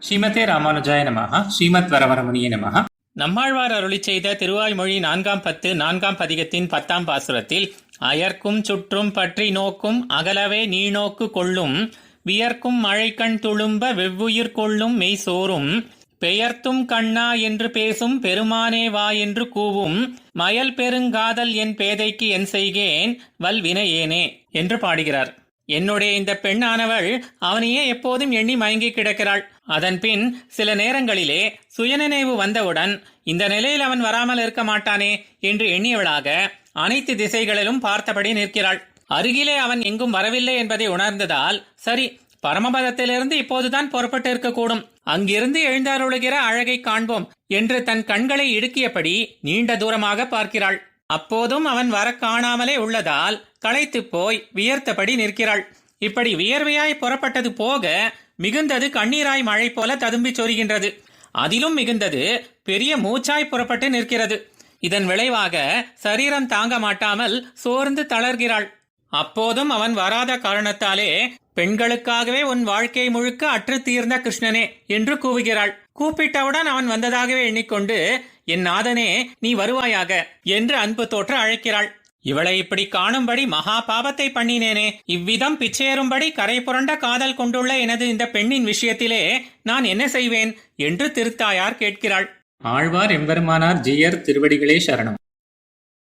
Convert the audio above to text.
ஸ்ரீமதே ராமானுஜாய நமஹ ஸ்ரீமத் வரவரமுனிய நமஹ. நம்மாழ்வார் அருளி செய்த திருவாய்மொழி நான்காம் பத்து நான்காம் பதிகத்தின் பத்தாம் பாசுரத்தில் அயர்க்கும் சுற்றும் பற்றி நோக்கும் அகலவே நீநோக்கு கொள்ளும் வியர்க்கும் மழைக்கண் துளும்ப வெவ்வுயிர் கொள்ளும் மெய் சோறும் பெயர்த்தும் கண்ணா என்று பேசும் பெருமானே வா என்று கூவும் மயல் பெருங்காதல் என் பேதைக்கு என் செய்கேன் வல்வினையேனே என்று பாடுகிறார். என்னுடைய இந்த பெண்ணானவள் அவனையே எப்போதும் எண்ணி மயங்கி கிடக்கிறாள். அதன்பின் சில நேரங்களிலே சுயநினைவு வந்தவுடன் இந்த நிலையில் அவன் வராமல் இருக்க மாட்டானே என்று எண்ணியவளாக அனைத்து திசைகளிலும் பார்த்தபடி நிற்கிறாள். அருகிலே அவன் எங்கும் வரவில்லை என்பதை உணர்ந்ததால் சரி பரமபதத்திலிருந்து இப்போதுதான் புறப்பட்டு இருக்கக்கூடும். அங்கிருந்து எழுந்தருளுகிற அழகை காண்போம் என்று தன் கண்களை இடுக்கியபடி நீண்ட தூரமாக பார்க்கிறாள். அப்போதும் அவன் வர காணாமலே உள்ளதால் களைத்துப் போய் வியர்த்தபடி நிற்கிறாள். இப்படி வியர்வையாய் புறப்பட்டது போக மிகுந்தது கண்ணீராய் மழை போல ததும்பிச் சொரிகின்றது. அதிலும் மிகுந்தது பெரிய மூச்சாய் புறப்பட்டு நிற்கிறது. இதன் விளைவாக சரீரம் தாங்க மாட்டாமல் சோர்ந்து தளர்கிறாள். அப்போதும் அவன் வராத காரணத்தாலே பெண்களுக்காகவே உன் வாழ்க்கை முழுக்க அற்று தீர்ந்த கிருஷ்ணனே என்று கூவுகிறாள். கூப்பிட்டவுடன் அவன் வந்ததாகவே எண்ணிக்கொண்டு என் நாதனே நீ வருவாயாக என்று அன்பு தோற்ற அழைக்கிறாள். இவளை இப்படி காணும்படி மகா பாபத்தை பண்ணினேனே. இவ்விதம் பிச்சேறும்படி கரை புரண்ட காதல் கொண்டுள்ள எனது இந்த பெண்ணின் விஷயத்திலே நான் என்ன செய்வேன்? என்று திருத்தாயார் கேட்கிறாள். ஆழ்வார் எம்பெருமானார் ஜீயர் திருவடிகளே சரணம்.